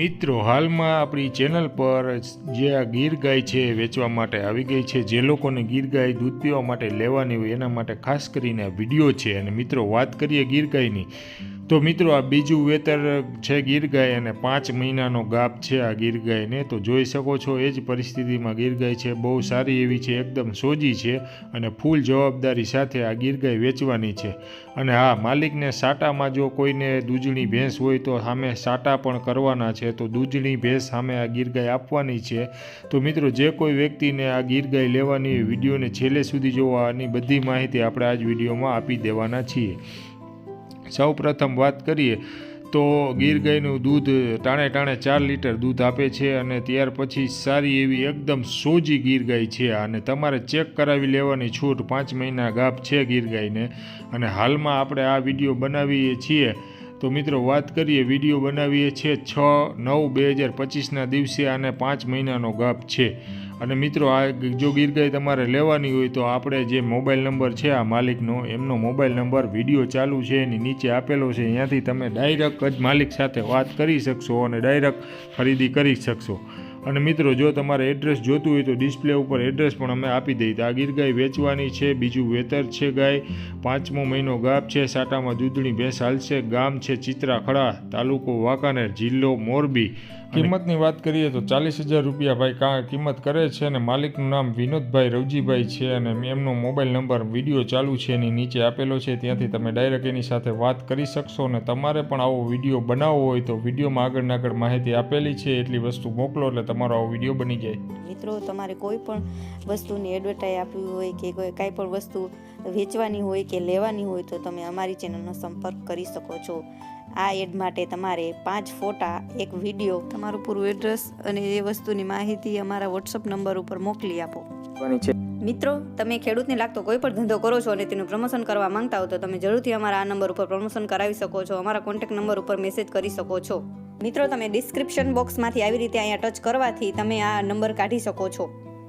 મિત્રો, હાલમાં આપણી ચેનલ પર જે આ ગીર ગાય છે વેચવા માટે આવી ગઈ છે. જે લોકોને ગીર ગાય દૂધ પીવા માટે લેવાની હોય એના માટે ખાસ કરીને આ વીડિયો છે. અને મિત્રો, વાત કરીએ ગીર ગાયની. તો મિત્રો, આ બીજું વેતર છે ગીર ગાય અને પાંચ મહિનાનો ગાપ છે આ ગીર ગાયને તો જોઈ શકો છો, એ જ પરિસ્થિતિમાં ગીર ગાય છે. બહુ સારી એવી છે, એકદમ સોજી છે અને ફૂલ જવાબદારી સાથે આ ગીર ગાય વેચવાની છે. અને હા, માલિકને સાટામાં જો કોઈને દૂધણી ભેંસ હોય તો સામે સાટા પણ કરવાના છે. તો દૂધણી ભેંસ સામે આ ગીર ગાય આપવાની છે. તો મિત્રો, જે કોઈ વ્યક્તિને આ ગીર ગાય લેવાની વિડીયોને છેલ્લે સુધી જોવાની બધી માહિતી આપણે આ જ વિડીયોમાં આપી દેવાના છીએ. સૌ પ્રથમ વાત કરીએ તો ગીર ગાયનું દૂધ ટાણે ટાણે ચાર લીટર દૂધ આપે છે અને ત્યાર પછી સારી એવી એકદમ સોજી ગીર ગાય છે. અને તમારે ચેક કરાવી લેવાની છૂટ પાંચ મહિના ગાપ છે ગીર ગાયને. અને હાલમાં આપણે આ વીડિયો બનાવીએ છીએ. તો મિત્રો વાત કરીએ, વીડિયો બનાવીએ છીએ છ નવ બે હજાર પચીસના દિવસે આને પાંચ મહિનાનો ગાપ છે. અને મિત્રો, આ જો ગીર ગાય તમારે લેવાની હોય તો આપણે જે મોબાઈલ નંબર છે આ માલિકનો, એમનો મોબાઈલ નંબર, વીડિયો ચાલુ છે, એની નીચે આપેલો છે ત્યાંથી તમે ડાયરેક્ટ જ માલિક સાથે વાત કરી શકશો અને ડાયરેક્ટ ખરીદી કરી શકશો. અને મિત્રો, જો તમારે એડ્રેસ જોતું હોય તો ડિસ્પ્લે ઉપર એડ્રેસ પણ અમે આપી દઈએ. આ ગીર ગાય વેચવાની છે, બીજું વેતર છે ગાય, પાંચમો મહિનો ગાપ છે, સાટામાં દૂધણી ભેંસ હાલશે, ગામ છે ચિત્રા ખડા તાલુકો વાંકાનેર, જિલ્લો મોરબી. કિંમતની વાત કરીએ તો ચાલીસ હજાર રૂપિયા ભાઈ કિંમત કરે છે અને માલિકનું નામ વિનોદભાઈ રવજીભાઈ છે અને એમનો મોબાઈલ નંબર વીડિયો ચાલુ છે, એની નીચે આપેલો છે. ત્યાંથી તમે ડાયરેક્ટ એની સાથે વાત કરી શકશો અને તમારે પણ આવો વીડિયો બનાવવો હોય તો વિડીયોમાં આગળ આગળ માહિતી આપેલી છે. એટલી વસ્તુ મોકલો એટલે તમારો આવો વીડિયો બની જાય. મિત્રો, તમારે કોઈ પણ વસ્તુની એડવર્ટાઈઝ આપવી હોય કે કોઈ કાંઈ પણ વસ્તુ વેચવાની હોય કે લેવાની હોય તો તમે અમારી ચેનલનો સંપર્ક કરી શકો છો. આ એડ માટે તમારે પાંચ ફોટા એક વીડિયો તમારું પૂરું એડ્રેસ અને એ વસ્તુની માહિતી અમારા વોટ્સઅપ નંબર ઉપર મોકલી આપો. મિત્રો તમે ખેડૂતને લાગતો કોઈ પણ ધંધો કરો છો અને તેનું પ્રમોશન કરવા માંગતા હો તો તમે જરૂરથી અમારા આ નંબર ઉપર પ્રમોશન કરાવી શકો છો અમારા કોન્ટેક્ટ નંબર ઉપર મેસેજ કરી શકો છો. મિત્રો તમે ડિસ્ક્રિપ્શન બોક્સમાંથી આવી રીતે અહીંયા ટચ કરવાથી તમે આ નંબર કાઢી શકો છો.